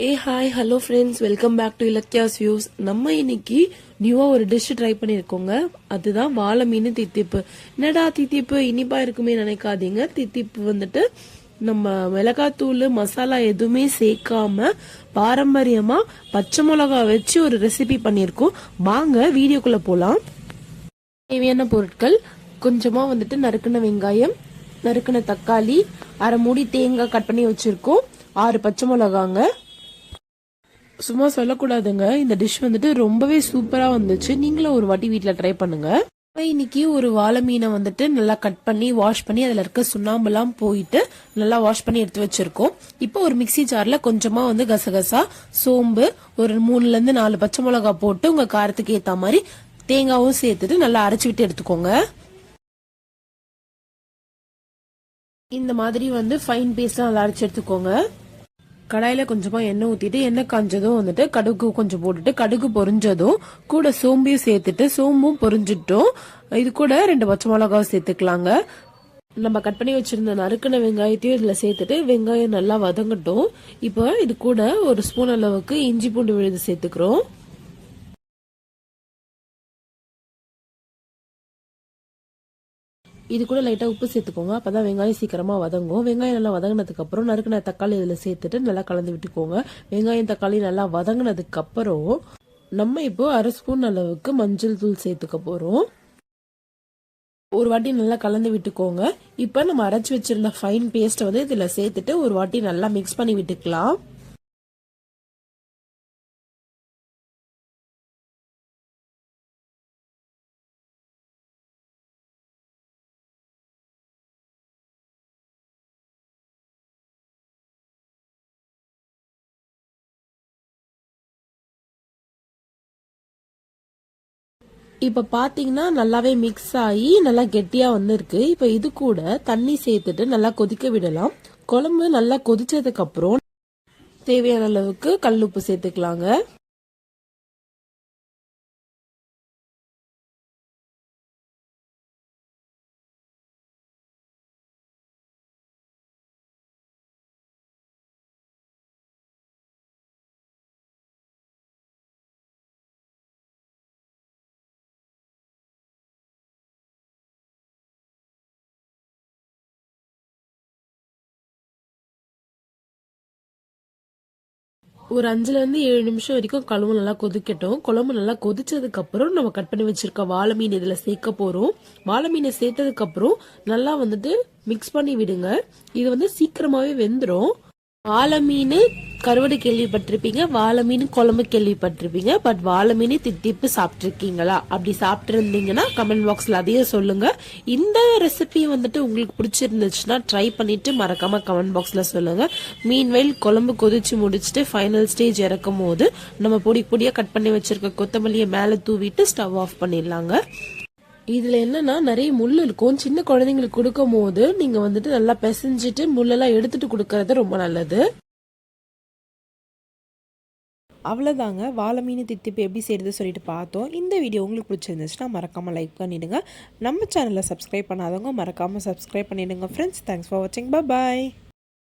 A hi hello friends welcome back to Ilakkiya's views நம்ம இன்னைக்கு நியூவாக ஒரு டிஷ் ட்ரை பண்ணியிருக்கோங்க. அதுதான் வாழை மீன் தித்திப்பு. என்னடா தித்திப்பு? இனிப்பா இருக்குமே நினைக்காதீங்க. தித்திப்பு வந்துட்டு நம்ம மிளகாத்தூள் மசாலா எதுவுமே சேர்க்காம பாரம்பரியமா பச்சை மிளகா வச்சு ஒரு ரெசிபி பண்ணியிருக்கோம். வாங்க வீடியோக்குள்ள போலாம். தேவையான பொருட்கள் கொஞ்சமா வந்துட்டு நறுக்கின வெங்காயம் நறுக்குன தக்காளி அரை மூடி தேங்காய் கட் பண்ணி வச்சிருக்கோம். ஆறு பச்சை மிளகாங்க. சும்மா சொல்லக்கூடாதுங்க. இந்த டிஷ் வந்துட்டு ரொம்பவே சூப்பரா வந்துச்சு. நீங்களும் ஒரு வாட்டி வீட்டில் ட்ரை பண்ணுங்க. இன்னைக்கு ஒரு வாழை மீனை வந்துட்டு நல்லா கட் பண்ணி வாஷ் பண்ணி அதுல இருக்க சுண்ணாம்புலாம் போயிட்டு நல்லா வாஷ் பண்ணி எடுத்து வச்சிருக்கோம். இப்போ ஒரு மிக்ஸி ஜார்ல கொஞ்சமா வந்து கசகசா சோம்பு ஒரு மூணுல இருந்து நாலு பச்சை மிளகா போட்டு உங்க காரத்துக்கு ஏத்த மாதிரி தேங்காவும் சேர்த்துட்டு நல்லா அரைச்சு விட்டு எடுத்துக்கோங்க. இந்த மாதிரி வந்து ஃபைன் பேஸ்ட் நல்லா அரைச்சு எடுத்துக்கோங்க. கடாயில கொஞ்சமா எண்ணெய் ஊத்திட்டு எண்ணெய் காஞ்சதும் வந்துட்டு கடுகு கொஞ்சம் போட்டுட்டு கடுகு பொரிஞ்சதும் கூட சோம்பையும் சேர்த்துட்டு சோம்பும் பொரிஞ்சிட்டோம். இது கூட ரெண்டு பச்சை மிளகாவும் சேர்த்துக்கலாங்க. நம்ம கட் பண்ணி வச்சிருந்த நறுக்கின வெங்காயத்தையும் இதுல சேர்த்துட்டு வெங்காயம் நல்லா வதங்கட்டும். இப்போ இது கூட ஒரு ஸ்பூன் அளவுக்கு இஞ்சி பூண்டு விழுது சேர்த்துக்கிறோம். இது கூட லைட்டாக உப்பு சேர்த்துக்கோங்க. அப்போ தான் வெங்காயம் சீக்கிரமாக வதங்கும். வெங்காயம் நல்லா வதங்கினதுக்கப்புறம் நறுக்கின தக்காளி இதில் சேர்த்துட்டு நல்லா கலந்து விட்டுக்கோங்க. வெங்காயம் தக்காளி நல்லா வதங்கினதுக்கப்புறம் நம்ம இப்போ அரை ஸ்பூன் அளவுக்கு மஞ்சள் தூள் சேர்த்துக்க போகிறோம் ஒரு வாட்டி நல்லா கலந்து விட்டுக்கோங்க. இப்போ நம்ம அரைச்சி வச்சிருந்த ஃபைன் பேஸ்ட்டை வந்து இதில் சேர்த்துட்டு ஒரு வாட்டி நல்லா மிக்ஸ் பண்ணி விட்டுக்கலாம். இப்போ பார்த்தீங்கன்னா நல்லாவே மிக்ஸ் ஆகி நல்லா கெட்டியாக வந்துருக்கு. இப்போ இது கூட தண்ணி சேர்த்துட்டு நல்லா கொதிக்க விடலாம். குழம்பு நல்லா கொதிச்சதுக்கப்புறம் தேவையான அளவுக்கு கல்லுப்பு சேர்த்துக்கலாங்க. ஒரு அஞ்சுல இருந்து ஏழு நிமிஷம் வரைக்கும் குழம்பு நல்லா கொதிக்கட்டும். குழம்பு நல்லா கொதிச்சதுக்கு அப்புறம் நம்ம கட் பண்ணி வச்சிருக்க வாழை மீன் இதுல சேர்க்க போறோம். வாழை மீனை சேர்த்ததுக்கு அப்புறம் நல்லா வந்துட்டு மிக்ஸ் பண்ணி விடுங்க. இது வந்து சீக்கிரமாவே வெந்துடும் வாழை மீன் கருவடு கேள்விப்பட்டிருப்பீங்க வாழை மீன் குழம்பு கேள்விப்பட்டிருப்பீங்க பட் வாழை மீன் தித்திப்பு சாப்பிட்ருக்கீங்களா அப்படி சாப்பிட்ருந்தீங்கன்னா கமெண்ட் பாக்ஸில் அதையும் சொல்லுங்க. இந்த ரெசிபி வந்துட்டு உங்களுக்கு பிடிச்சிருந்துச்சுன்னா ட்ரை பண்ணிட்டு மறக்காம கமெண்ட் பாக்ஸில் சொல்லுங்க. மீன் குழம்பு கொதிச்சு முடிச்சுட்டு ஃபைனல் ஸ்டேஜ் இறக்கும் போது நம்ம பொடி பொடியாக கட் பண்ணி வச்சிருக்க கொத்தமல்லியை மேலே தூவிட்டு ஸ்டவ் ஆஃப் பண்ணிடலாங்க. இதுல என்னன்னா நிறைய முள் இருக்கும். சின்ன குழந்தைங்களுக்கு கொடுக்கும் போது நீங்க வந்துட்டு நல்லா பிசைஞ்சிட்டு முள்ளெல்லாம் எடுத்துட்டு கொடுக்கறது ரொம்ப நல்லது. அவ்வளோதாங்க வாழை மீன் தித்திப்பு எப்படி செய்கிறது சொல்லிட்டு பார்த்தோம். இந்த வீடியோ உங்களுக்கு பிடிச்சிருந்துச்சுன்னா மறக்காமல் லைக் பண்ணிவிடுங்க நம்ம சேனலை சப்ஸ்கிரைப் பண்ணாதவங்க மறக்காமல் சப்ஸ்கிரைப் பண்ணிவிடுங்க ஃப்ரெண்ட்ஸ் தேங்க்ஸ் ஃபார் வாட்சிங் பாய்